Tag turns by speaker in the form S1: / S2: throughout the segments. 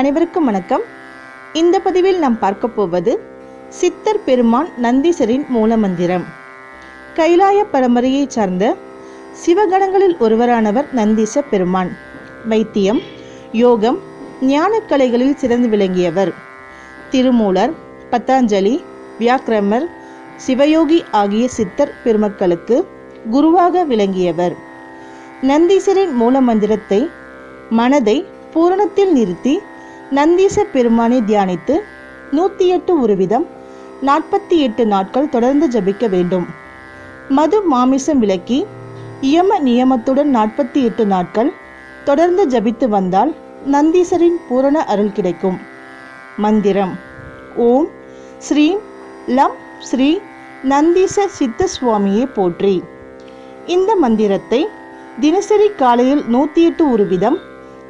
S1: அனைவருக்கும் வணக்கம். இந்த பதிவில் நாம் பார்க்க போவது சித்தர் பெருமான் நந்தீசரின் மூலமந்திரம் கைலாய பரம்பரையைச் சார்ந்த சிவகணங்களில் ஒருவரானவர் நந்தீச பெருமான். வைத்தியம் யோகம் ஞானக்கலைகளில் சிறந்து விளங்கியவர். திருமூலர் பத்தாஞ்சலி வியாக்கிரமர் சிவயோகி ஆகிய சித்தர் பெருமக்களுக்கு குருவாக விளங்கியவர். நந்தீசரின் மூலமந்திரத்தை மனதை பூரணத்தில் நிறுத்தி நந்தீச பெருமானை தியானித்து நூற்றி எட்டு உருவிதம் நாற்பத்தி எட்டு நாட்கள் தொடர்ந்து ஜபிக்க வேண்டும். மது மாமிசம் விலக்கி இயம நியமத்துடன் நாற்பத்தி எட்டு நாட்கள் தொடர்ந்து ஜபித்து வந்தால் நந்தீசரின் பூரண அருள் கிடைக்கும். மந்திரம். ஓம் ஸ்ரீம் லம் ஸ்ரீ நந்தீச சித்த சுவாமியே போற்றி. இந்த மந்திரத்தை தினசரி காலையில் நூற்றி எட்டு உருவிதம்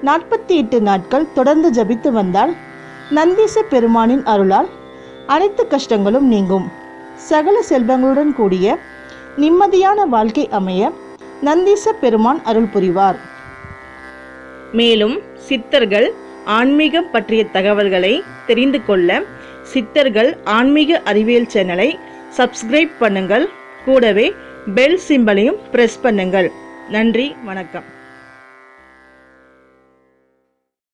S1: நாற்பத்தி எட்டு நாட்கள் தொடர்ந்து ஜபித்து வந்தால் நந்தீச பெருமானின் அருளால் அனைத்து கஷ்டங்களும் நீங்கும். சகல செல்வங்களுடன் கூடிய நிம்மதியான வாழ்க்கை அமைய நந்தீச பெருமான் அருள் புரிவார்.
S2: மேலும் சித்தர்கள் ஆன்மீகம் பற்றிய தகவல்களை தெரிந்து கொள்ள சித்தர்கள் ஆன்மீக அறிவியல் சேனலை சப்ஸ்கிரைப் பண்ணுங்கள். கூடவே பெல் சிம்பலையும் ப்ரெஸ் பண்ணுங்கள். நன்றி வணக்கம்.